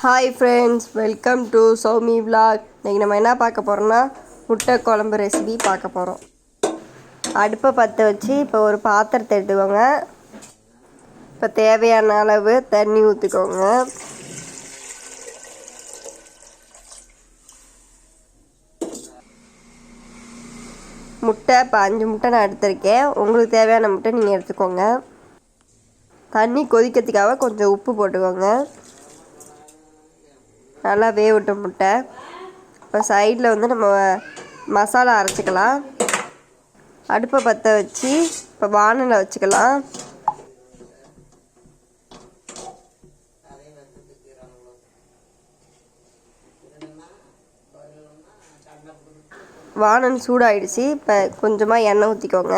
Hi friends welcome to Soumi vlog இன்றைக்கி நம்ம என்ன பார்க்க போகிறோம்னா முட்டை குழம்பு ரெசிபி பார்க்க போகிறோம் அடுப்பை பற்ற வச்சு இப்போ ஒரு பாத்திரத்தை எடுத்துக்கோங்க. இப்போ தேவையான அளவு தண்ணி ஊற்றிக்கோங்க முட்டை இப்போ அஞ்சு முட்டை நான் எடுத்திருக்கேன். உங்களுக்கு தேவையான முட்டை நீங்கள் எடுத்துக்கோங்க. தண்ணி கொதிக்கிறதுக்காக கொஞ்சம் உப்பு போட்டுக்கோங்க. நல்லா வேகட்டும் முட்டை. இப்போ சைடில் வந்து நம்ம மசாலா அரைச்சிக்கலாம். அடுப்பை பற்ற வச்சு இப்போ வானலை வச்சுக்கலாம். வானல் சூடாயிடுச்சு. இப்போ கொஞ்சமாக எண்ணெய் ஊற்றிக்கோங்க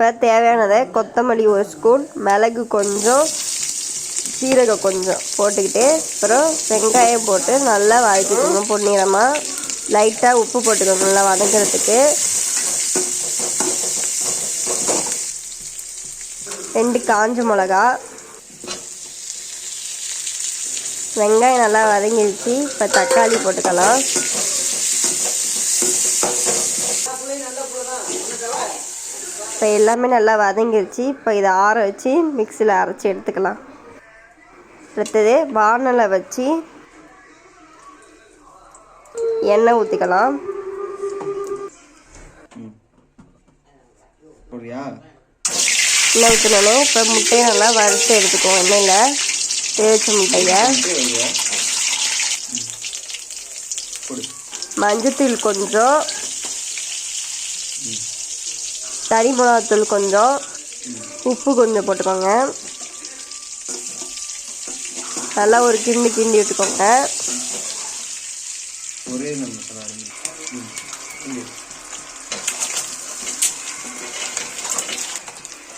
இப்போ தேவையானதை கொத்தமல்லி ஒரு ஸ்பூன் மிளகு கொஞ்சம் சீரகம் கொஞ்சம் போட்டுக்கிட்டு அப்புறம் வெங்காயம் போட்டு நல்லா வதக்கிக்கோங்க பொன்னிறமாக லைட்டாக உப்பு போட்டுக்கோங்க நல்லா வதங்கிறதுக்கு. ரெண்டு காஞ்ச மிளகா. வெங்காயம் நல்லா வதங்கிடுச்சு இப்போ தக்காளி போட்டுக்கலாம். இப்போ எல்லாமே நல்லா வதங்கிருச்சு. இப்போ இதை ஆற வச்சு மிக்சியில் அரைச்சி எடுத்துக்கலாம். அடுத்தது வானலை வச்சு எண்ணெய் ஊற்றிக்கலாம் எண்ணெய் ஊற்றினோடனே இப்போ முட்டையை நல்லா வறுத்து எடுத்துக்குவோம் எண்ணெயில். தேய்ச்ச முட்டையை. மஞ்சத்தூள் கொஞ்சம். தனி மிளகாத்தூள் கொஞ்சம் உப்பு கொஞ்சம் போட்டுக்கோங்க. நல்லா ஒரு கிண்டி கிண்டி விட்டுக்கோங்க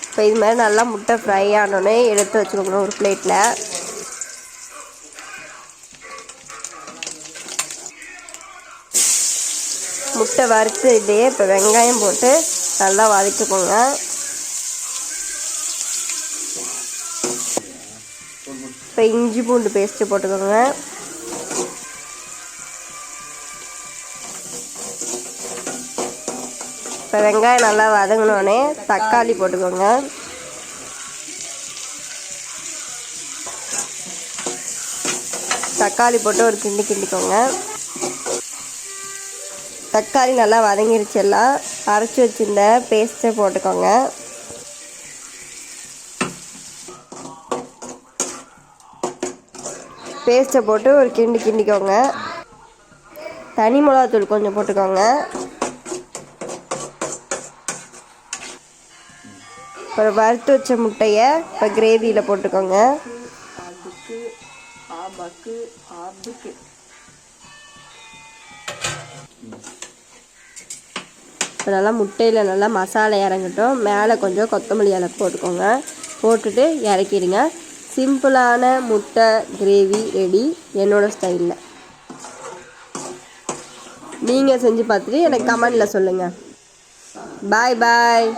இப்போ இது மாதிரி நல்லா முட்டை ஃப்ரை ஆனோடனே எடுத்து வச்சுக்கோங்க ஒரு பிளேட்டில் முட்டை வறுத்து இதே இப்போ வெங்காயம் போட்டு நல்லா வதக்கிக்கோங்க. இப்போ இஞ்சி பூண்டு பேஸ்ட்டு போட்டுக்கோங்க. இப்போ வெங்காயம் நல்லா வதங்கினோடனே தக்காளி போட்டுக்கோங்க. தக்காளி போட்டு ஒரு கிண்டி கிண்டிக்கோங்க. தக்காளி நல்லா வதங்கிருச்சு எல்லாம். அரைச்சி வச்சிருந்த பேஸ்ட்டை போட்டுக்கோங்க. பேஸ்ட்டை போட்டு ஒரு கிண்டி கிண்டிக்கோங்க. தனி மிளகாத்தூள் கொஞ்சம் போட்டுக்கோங்க. அப்புறம் வறுத்து வச்ச முட்டையை இப்போ கிரேவியில் போட்டுக்கோங்க. ஆபக்கு ஆபக்கு இப்போ நல்லா முட்டையில் நல்லா மசாலா இறங்கட்டும். மேலே கொஞ்சம் கொத்தமல்லி இலை போட்டுக்கோங்க. போட்டுட்டு இறக்கிடுங்க. சிம்பிளான முட்டை கிரேவி ரெடி என்னோடய ஸ்டைலில் நீங்கள் செஞ்சு பார்த்துட்டு எனக்கு கமெண்டில் சொல்லுங்கள் பாய் பாய்